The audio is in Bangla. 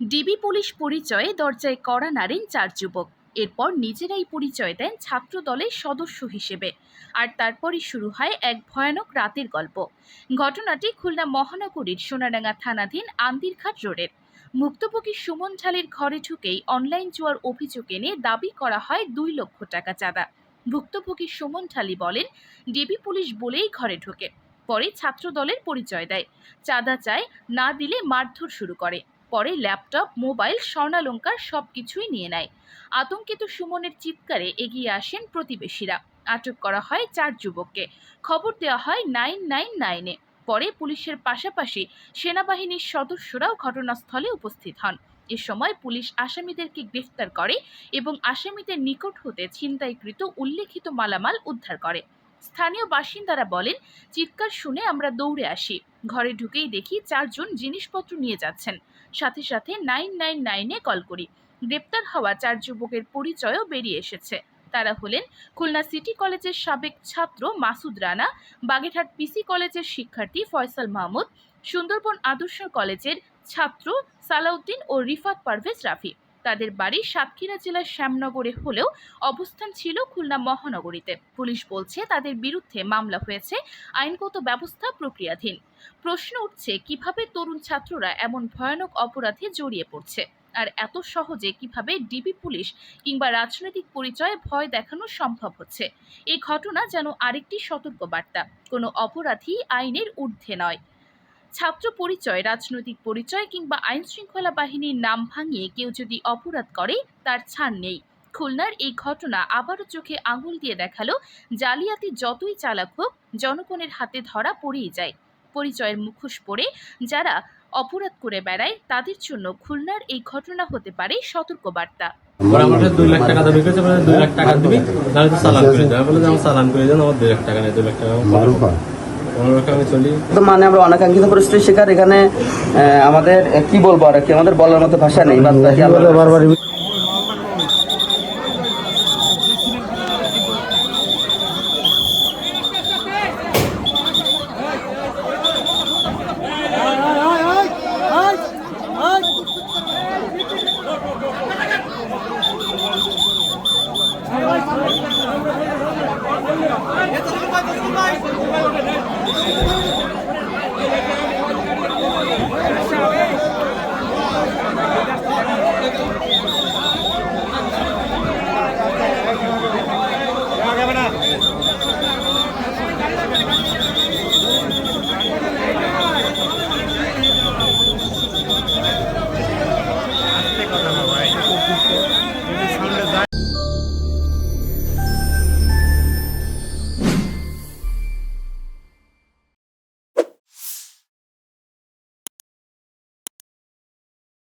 ডিবি পুলিশ পরিচয়ে দরজায় কড়া নাড়েন চার যুবক। এরপর নিজেরাই পরিচয় দেন ছাত্র দলের সদস্য হিসেবে। আর তারপরই শুরু হয় এক ভয়ানক রাতের গল্প। ঘটনাটি খুলনা মহানগরীর সোনাডাঙ্গা থানাধীন আন্দিরঘাট রোডের। মুক্তপোকী সুমন ঝালের ঘরে ঢুকেই অনলাইন জুয়ার অভিযোগ এনে দাবি করা হয় দুই লক্ষ টাকা চাঁদা। ভুক্তভোগী সুমন ঝালি বলেন, ডিবি পুলিশ বলেই ঘরে ঢোকে, পরে ছাত্র দলের পরিচয় দেয়। চাঁদা চায় না দিলে মারধর শুরু করে। পরে ল্যাপটপ, মোবাইল, স্বর্ণালঙ্কার সব কিছুই নিয়ে নেয়। আতঙ্কিত সুমনের চিৎকারে এগিয়ে আসেন প্রতিবেশীরা। আটক করা হয় চার যুবককে। খবর দেওয়া হয় নাইন নাইন নাইনে। পরে পুলিশের পাশাপাশি সেনাবাহিনীর সদস্যরাও ঘটনাস্থলে উপস্থিত হন। এ সময় পুলিশ আসামিদেরকে গ্রেফতার করে এবং আসামিদের নিকট হতে ছিনতাইকৃত উল্লেখিত মালামাল উদ্ধার করে। স্থানীয় বাসিন্দারা বলেন, চিৎকার শুনে আমরা দৌড়ে আসি। ঘরে ঢুকেই দেখি চারজন জিনিসপত্র নিয়ে যাচ্ছেন। সাথে সাথে নাইন নাইন নাইনে কল করি। গ্রেপ্তার হওয়া চার যুবকের পরিচয়ও বেরিয়ে এসেছে। তারা হলেন খুলনা সিটি কলেজের সাবেক ছাত্র মাসুদ রানা, বাগেরহাট পিসি কলেজের শিক্ষার্থী ফয়সাল মাহমুদ, সুন্দরবন আদর্শ কলেজের ছাত্র সালাউদ্দিন ও রিফাত পারভেজ রাফি। তাদের বাড়ি সাতক্ষীরা জেলার শ্যামনগরে হলেও অবস্থান ছিল খুলনা মহানগরীতে। পুলিশ বলছে, তাদের বিরুদ্ধে মামলা হয়েছে, আইনগত ব্যবস্থা প্রক্রিয়াধীন। প্রশ্ন উঠছে, কীভাবে তরুণ ছাত্ররা এমন ভয়ানক অপরাধে জড়িয়ে পড়ছে? আর এত সহজে কীভাবে ডিবি পুলিশ কিংবা রাজনৈতিক পরিচয়ে ভয় দেখানো সম্ভব হচ্ছে? এই ঘটনা যেন আরেকটি সতর্ক বার্তা। কোনো অপরাধী আইনের ঊর্ধ্বে নয়। ছাত্র পরিচয় রাজনৈতিক পরিচয় কিংবা আইন শৃঙ্খলা বাহিনীর নাম ভাঙিয়ে কেউ যদি অপরাধ করে তার ছাড় নেই। খুলনার এই ঘটনা আবারও চোখে আঙুল দিয়ে দেখাল জালিয়াতি যতই চালাক হোক জনগণের হাতে ধরা পড়েই যায়। পরিচয়ের মুখোশ পরে যারা অপরাধ করে বেড়ায় তাদের জন্য খুলনার এই ঘটনা হতে পারে সতর্কবার্তা। ওরা আমার কাছে দুই লাখ টাকা দাবি করেছে দুই লাখ টাকা দিবি তাহলে চালান করে দেবে বলে আমার চালান করে দেন আমার দুই লাখ টাকা নেই দুই লাখ টাকা চলি। তো মানে আমরা অনাকাঙ্ক্ষিত পরিস্থিতির শিকার। এখানে আহ, আমাদের কি বলব আর কি? আমাদের বলার মতো ভাষা নেই বাদ বাকি আমরা-